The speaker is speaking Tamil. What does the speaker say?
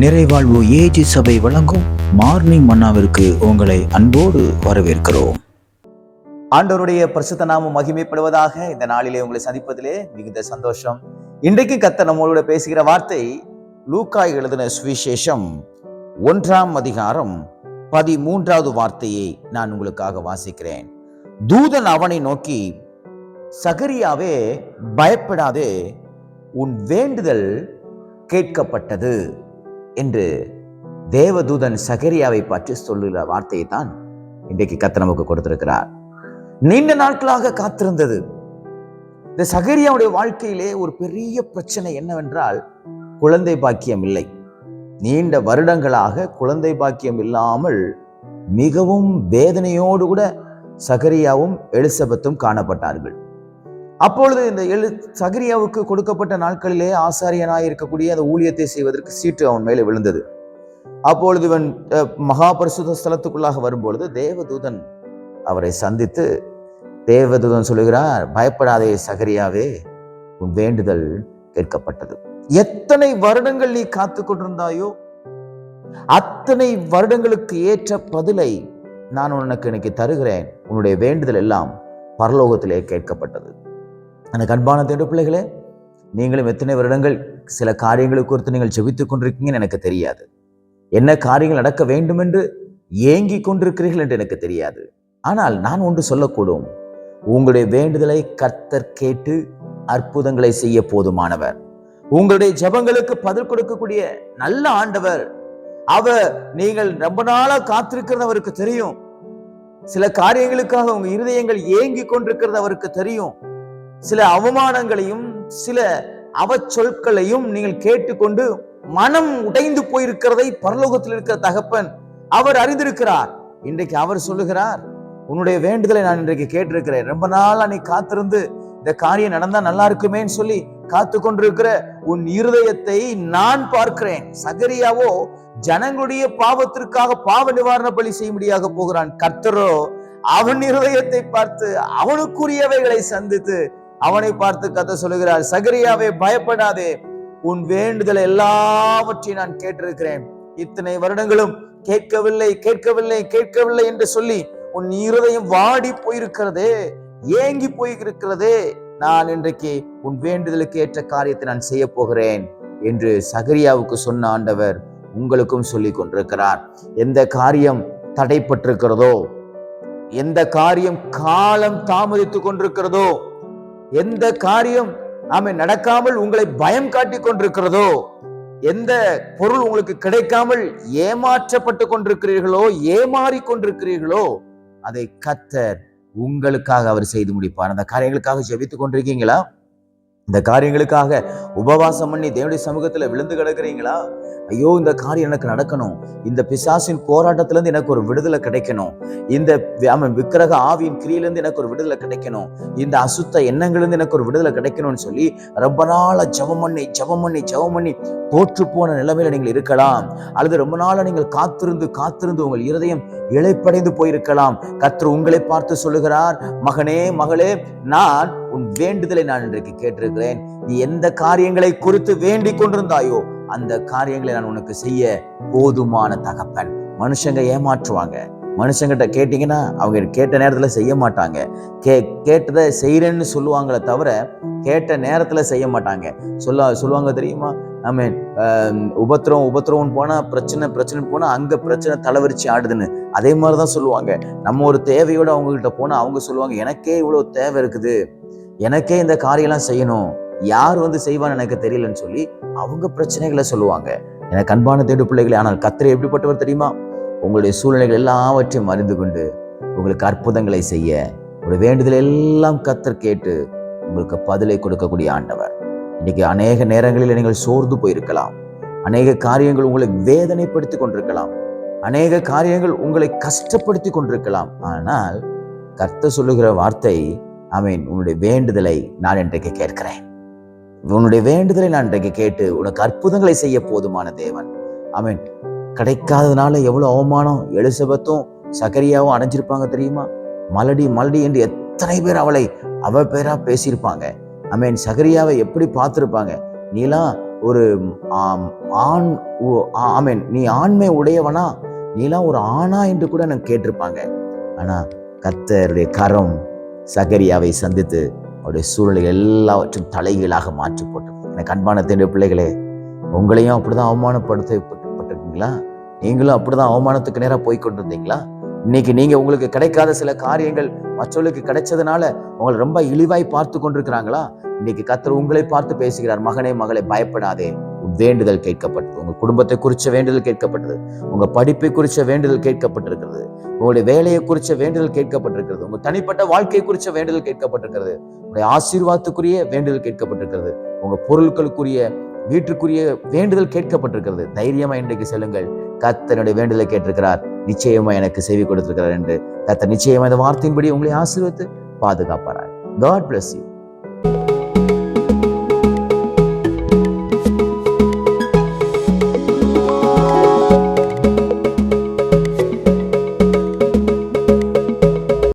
நிறைவாழ்வு ஏஜி சபை வழங்கும் மார்னிங் மன்னாவிற்கு உங்களை அன்போடு வரவேற்கிறோம். ஆண்டவருடைய பரிசுத்த நாமம் மகிமைப்படுவதாக இந்த நாளிலே உங்களை சந்திப்பதிலே மிகுந்த சந்தோஷம். இன்றைக்கு கத்த நம்மளோட பேசுகிற வார்த்தை லூக்காய் எழுதின சுவிசேஷம் ஒன்றாம் அதிகாரம் பதிமூன்றாவது வார்த்தையை நான் உங்களுக்காக வாசிக்கிறேன். தூதன் அவனை நோக்கி சகரியாவே பயப்படாதே உன் வேண்டுதல் கேட்கப்பட்டது. என்று தேவதூதன் சகரியாவை பற்றி சொல்லுகிற வார்த்தையை தான் இன்றைக்கு கத்த நமக்கு கொடுத்திருக்கிறார். நீண்ட நாட்களாக காத்திருந்தது. இந்த சகரியாவுடைய வாழ்க்கையிலே ஒரு பெரிய பிரச்சனை என்னவென்றால் குழந்தை பாக்கியம் இல்லை. நீண்ட வருடங்களாக குழந்தை பாக்கியம் இல்லாமல் மிகவும் வேதனையோடு கூட சகரியாவும் எலிசபெத்தும் காணப்பட்டார்கள். அப்பொழுது இந்த எழு சகரியாவுக்கு கொடுக்கப்பட்ட நாட்களிலே ஆசாரியனாய் இருக்கக்கூடிய அந்த ஊழியத்தை செய்வதற்கு சீட்டு அவன் மேலே விழுந்தது. அப்பொழுது இவன் மகா பரிசுத்த ஸ்தலத்துக்குள்ளாக வரும்பொழுது தேவதூதன் அவரை சந்தித்து தேவதூதன் சொல்லுகிறார் பயப்படாதே சகரியாவே உன் வேண்டுதல் கேட்கப்பட்டது. எத்தனை வருடங்கள் நீ காத்து கொண்டிருந்தாயோ அத்தனை வருடங்களுக்கு ஏற்ற பதிலை நான் உனக்கு இன்னைக்கு தருகிறேன். உன்னுடைய வேண்டுதல் எல்லாம் பரலோகத்திலே கேட்கப்பட்டது. எனக்கு அன்பான தேடு பிள்ளைகளே நீங்களும் எத்தனை வருடங்கள் சில காரியங்களை குறித்து நீங்கள் ஜெபித்துக் கொண்டிருக்கீங்கன்னு எனக்கு தெரியாது. என்ன காரியங்கள் நடக்க வேண்டும் என்று ஏங்கிக் கொண்டிருக்கிறீர்கள் என்று எனக்கு தெரியாது. ஆனால் நான் ஒன்று சொல்லக்கூடும். உங்களுடைய வேண்டுதலை கர்த்தர் கேட்டு அற்புதங்களை செய்ய போதுமானவர். உங்களுடைய ஜெபங்களுக்கு பதில் கொடுக்கக்கூடிய நல்ல ஆண்டவர். அவர் நீங்கள் ரொம்ப நாளா காத்திருக்கிறது அவருக்கு தெரியும். சில காரியங்களுக்காக உங்க இருதயங்கள் ஏங்கி கொண்டிருக்கிறது அவருக்கு தெரியும். சில அவமானங்களையும் சில அவச்சொற்களையும் நீங்கள் கேட்டுக்கொண்டு மனம் உடைந்து போயிருக்கிறதை பரலோகத்தில் இருக்கிற தகப்பன் அவர் அறிந்திருக்கிறார். இன்றைக்கு அவர் சொல்லுகிறார் உன்னுடைய வேண்டுதலை நான் இன்றைக்கு கேட்டிருக்கிறேன். ரொம்ப நாளா நீ காத்திருந்து இந்த காரியம் நடந்தா நல்லா இருக்குமேன்னு சொல்லி காத்து கொண்டிருக்கிற உன் இருதயத்தை நான் பார்க்கிறேன். சகரியாவோ ஜனங்களுடைய பாவத்திற்காக பாவ நிவாரண பலி செய்யும்படியாக போகிறான். கர்த்தரோ அவன் இருதயத்தை பார்த்து அவனுக்குரியவைகளை சந்தித்து அவனை பார்த்து கத்த சொல்லுகிறார் சகரியாவே பயப்படாதே. உன் வேண்டுதல் எல்லாவற்றையும் நான் கேட்டிருக்கிறேன். இத்தனை வருடங்களும் கேட்கவில்லை கேட்கவில்லை கேட்கவில்லை என்று சொல்லி உன் இருதயம் வாடி போயிருக்கிறதே ஏங்கி போயிருக்கிறதே. நான் இன்றைக்கு உன் வேண்டுதலுக்கு ஏற்ற காரியத்தை நான் செய்ய போகிறேன் என்று சகரியாவுக்கு சொன்ன ஆண்டவர் உங்களுக்கும் சொல்லி கொண்டிருக்கிறார். எந்த காரியம் தடைப்பட்டிருக்கிறதோ எந்த காரியம் காலம் தாமதித்து கொண்டிருக்கிறதோ எந்த காரியம் ஆமை நடக்காமல் உங்களை பயம் காட்டி கொண்டிருக்கிறதோ எந்த பொருள் உங்களுக்கு கிடைக்காமல் ஏமாற்றப்பட்டு கொண்டிருக்கிறீர்களோ ஏமாறி கொண்டிருக்கிறீர்களோ அதை கத்தர் உங்களுக்காக அவர் செய்து முடிப்பார். அந்த காரியங்களுக்காக ஜெபித்துக் கொண்டிருக்கீங்களா? இந்த காரியங்களுக்காக உபவாசம் பண்ணி தேவனுடைய சமூகத்துல விழுந்து கிடக்குறீங்களா? ஐயோ இந்த காரியம் எனக்கு நடக்கணும். இந்த பிசாசின் போராட்டத்திலேருந்து எனக்கு ஒரு விடுதலை கிடைக்கணும். இந்த விக்கிரக ஆவியின் கிரியிலேருந்து எனக்கு ஒரு விடுதலை கிடைக்கணும். இந்த அசுத்த எண்ணங்கள்லேருந்து எனக்கு ஒரு விடுதலை கிடைக்கணும்னு சொல்லி ரொம்ப நாளாக ஜெபம் பண்ணி ஜெபம் பண்ணி ஜெபம் பண்ணி தோற்று போன நிலைமையில நீங்கள் இருக்கலாம். அல்லது ரொம்ப நாளாக நீங்கள் காத்திருந்து காத்திருந்து உங்கள் இருதயம் இழைப்படைந்து போயிருக்கலாம். கற்று உங்களை பார்த்து சொல்லுகிறார் மகனே மகளே நான் உன் வேண்டுதலை நான் இன்றைக்கு கேட்டிருக்கிறேன். நீ எந்த காரியங்களை குறித்து வேண்டிக் கொண்டிருந்தாயோ அந்த காரியங்களை நான் உனக்கு செய்ய போதுமான தகப்பன். மனுஷங்க ஏமாற்றுவாங்க. மனுஷங்கிட்ட கேட்டிங்கன்னா அவங்க கேட்ட நேரத்தில் செய்ய மாட்டாங்க. கே கேட்டதை செய்கிறேன்னு சொல்லுவாங்களே தவிர கேட்ட நேரத்தில் செய்ய மாட்டாங்க. சொல்ல சொல்லுவாங்க தெரியுமா? நம்ம um, உபத்திரம் உபத்திரம்னு போனால் பிரச்சனை பிரச்சனை போனால் அங்கே பிரச்சனை தலைவரிச்சு ஆடுதுன்னு. அதே மாதிரி தான் சொல்லுவாங்க. நம்ம ஒரு தேவையோடு அவங்கக்கிட்ட போனால் அவங்க சொல்லுவாங்க எனக்கே இவ்வளோ தேவை இருக்குது. எனக்கே இந்த காரியம்லாம் செய்யணும். யார் வந்து செய்வான்னு எனக்கு தெரியலன்னு சொல்லி அவங்க பிரச்சனைகளை சொல்லுவாங்க. எனக்கு அன்பான தேடு பிள்ளைகளே ஆனால் கத்திரை எப்படிப்பட்டவர் தெரியுமா? உங்களுடைய சூழ்நிலைகள் எல்லாவற்றையும் அறிந்து கொண்டு உங்களுக்கு அற்புதங்களை செய்ய ஒரு வேண்டுதல் எல்லாம் கத்தர் கேட்டு உங்களுக்கு பதிலை கொடுக்கக்கூடிய ஆண்டவர். இன்னைக்கு அநேக நேரங்களில் நீங்கள் சோர்ந்து போயிருக்கலாம். அநேக காரியங்கள் உங்களை வேதனைப்படுத்தி கொண்டிருக்கலாம். அநேக காரியங்கள் உங்களை கஷ்டப்படுத்தி கொண்டிருக்கலாம். ஆனால் கர்த்தர் சொல்லுகிற வார்த்தை ஐ மீன் உன்னுடைய வேண்டுதலை நான் இன்றைக்கு கேட்கிறேன். உன்னுடைய வேண்டுதலை நான் இன்றைக்கு கேட்டு உனக்கு அற்புதங்களை செய்ய போதுமான தேவன். அமீன் கிடைக்காததுனால எவ்வளவு அவமானம் எலிசபெத்தும் சகரியாவும் அடைஞ்சிருப்பாங்க தெரியுமா? மலடி மலடி என்று எத்தனை பேர் அவளை அவ பேரா பேசியிருப்பாங்க. அமீன் சகரியாவை எப்படி பார்த்துருப்பாங்க? நீலாம் ஒரு ஆண் ஆமீன். நீ ஆண்மை உடையவனா? நீலாம் ஒரு ஆணா என்று கூட எனக்கு கேட்டிருப்பாங்க. ஆனா கத்தருடைய கரம் சகரியாவை சந்தித்து அவருடைய சூழ்நிலை எல்லாவற்றும் தலைகீழாக மாற்றி போட்டது எனக்கு அன்பான தேர்ந்த பிள்ளைகளே உங்களையும் அப்படிதான் அவமானப்படுத்தப்பட்டிருக்கீங்களா? நீங்களும் அப்படிதான் அவமானத்துக்கு நேராக போய் கொண்டிருந்தீங்களா இன்னைக்கு நீங்கள் உங்களுக்கு கிடைக்காத சில காரியங்கள் மற்றவர்களுக்கு கிடைச்சதுனால உங்களை ரொம்ப இழிவாய் பார்த்து கொண்டிருக்கிறாங்களா? இன்னைக்கு கத்தர் உங்களை பார்த்து பேசுகிறார் மகனே மகளை பயப்படாதே. வேண்டுதல் கேட்கப்பட்டது. உங்கள் குடும்பத்தை குறித்த வேண்டுதல் கேட்கப்பட்டது. உங்கள் படிப்பை குறித்த வேண்டுதல் கேட்கப்பட்டிருக்கிறது. உங்களுடைய வேலையை குறித்த வேண்டுதல் கேட்கப்பட்டிருக்கிறது. உங்கள் தனிப்பட்ட வாழ்க்கை குறித்த வேண்டுதல் கேட்கப்பட்டிருக்கிறது. உங்களுடைய ஆசீர்வாதத்துக்குரிய வேண்டுதல் கேட்கப்பட்டிருக்கிறது. உங்கள் பொருட்களுக்குரிய வீட்டுக்குரிய வேண்டுதல் கேட்கப்பட்டிருக்கிறது. தைரியமா இன்றைக்கு செல்லுங்கள். கத்தனுடைய வேண்டுதலை கேட்டிருக்கிறார். நிச்சயமா எனக்கு செவி கொடுத்திருக்கிறார் என்று. கத்த நிச்சயமா இந்த வார்த்தையின்படி உங்களை ஆசீர்வத்து பாதுகாப்பாரார் காட் பிளஸ் யூ